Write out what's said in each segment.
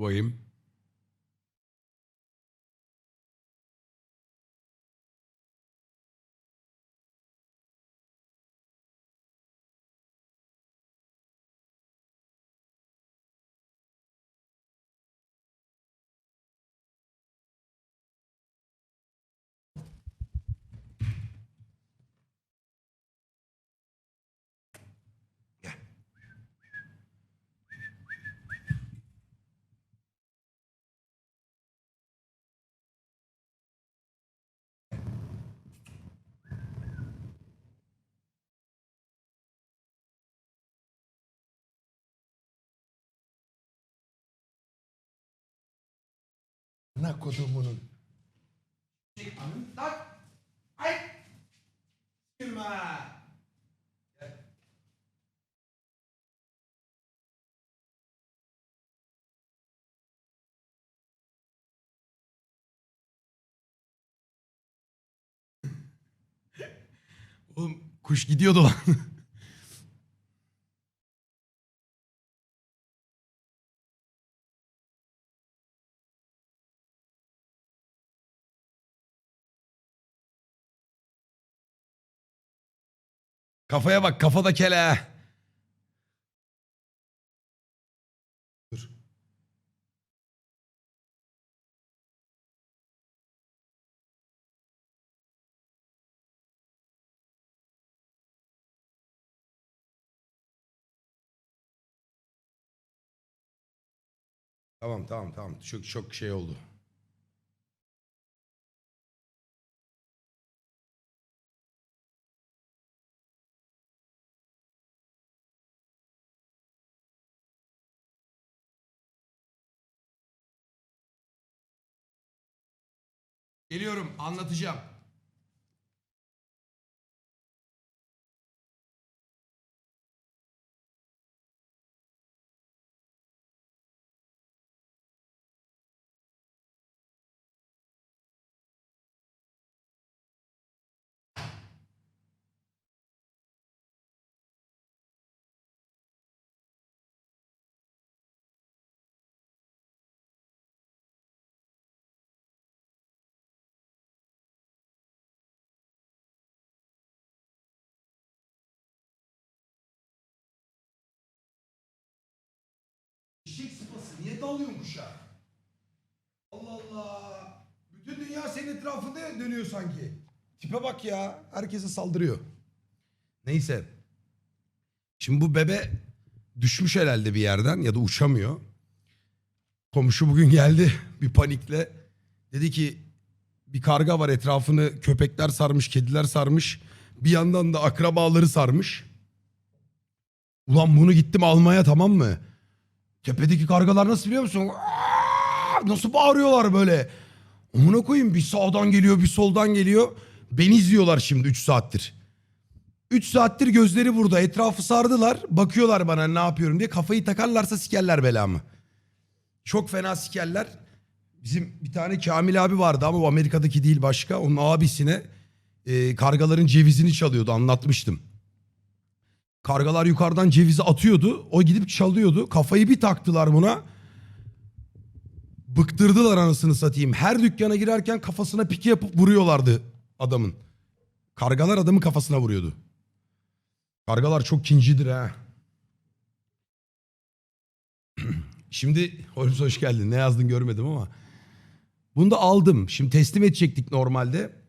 Koyayım. Ne kodumunun. Lan! Ay! Girme! Oğlum kuş gidiyordu lan. Kafaya bak kafada kele. Dur. Tamam tamam tamam. Çok çok şey oldu. Geliyorum anlatacağım. Niye dalıyorsun kuşa? Allah Allah. Bütün dünya senin etrafında dönüyor sanki. Tipe bak ya. Herkese saldırıyor. Neyse. Şimdi bu bebe düşmüş herhalde bir yerden ya da uçamıyor. Komşu bugün geldi bir panikle. Dedi ki bir karga var etrafını köpekler sarmış, kediler sarmış. Bir yandan da akrabaları sarmış. Ulan bunu gittim almaya tamam mı? Tepedeki kargalar nasıl biliyor musun? Nasıl bağırıyorlar böyle? Amına koyayım bir sağdan geliyor bir soldan geliyor. Beni izliyorlar şimdi 3 saattir. 3 saattir gözleri burada etrafı sardılar. Bakıyorlar bana ne yapıyorum diye. Kafayı takarlarsa sikerler belamı. Çok fena sikerler. Bizim bir tane Kamil abi vardı ama o Amerika'daki değil başka. Onun abisine e, kargaların cevizini çalıyordu anlatmıştım. Kargalar yukarıdan cevizi atıyordu. O gidip çalıyordu. Kafayı bir taktılar buna. Bıktırdılar anasını satayım. Her dükkana girerken kafasına pike yapıp vuruyorlardı adamın. Kargalar adamın kafasına vuruyordu. Kargalar çok kincidir ha. Şimdi Holmes hoş geldin. Ne yazdın görmedim ama. Bunu da aldım. Şimdi teslim edecektik normalde.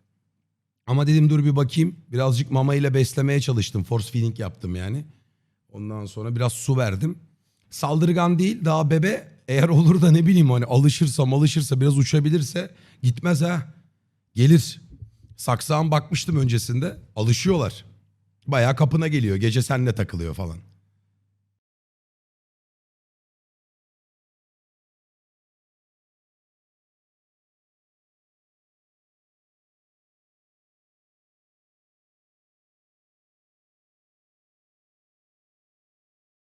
Ama dedim dur bir bakayım. Birazcık mama ile beslemeye çalıştım. Force feeding yaptım yani. Ondan sonra biraz su verdim. Saldırgan değil daha bebe. Eğer olur da ne bileyim hani alışırsa alışırsa biraz uçabilirse gitmez ha. Gelir. Saksağın bakmıştım öncesinde. Alışıyorlar. Bayağı kapına geliyor. Gece seninle takılıyor falan.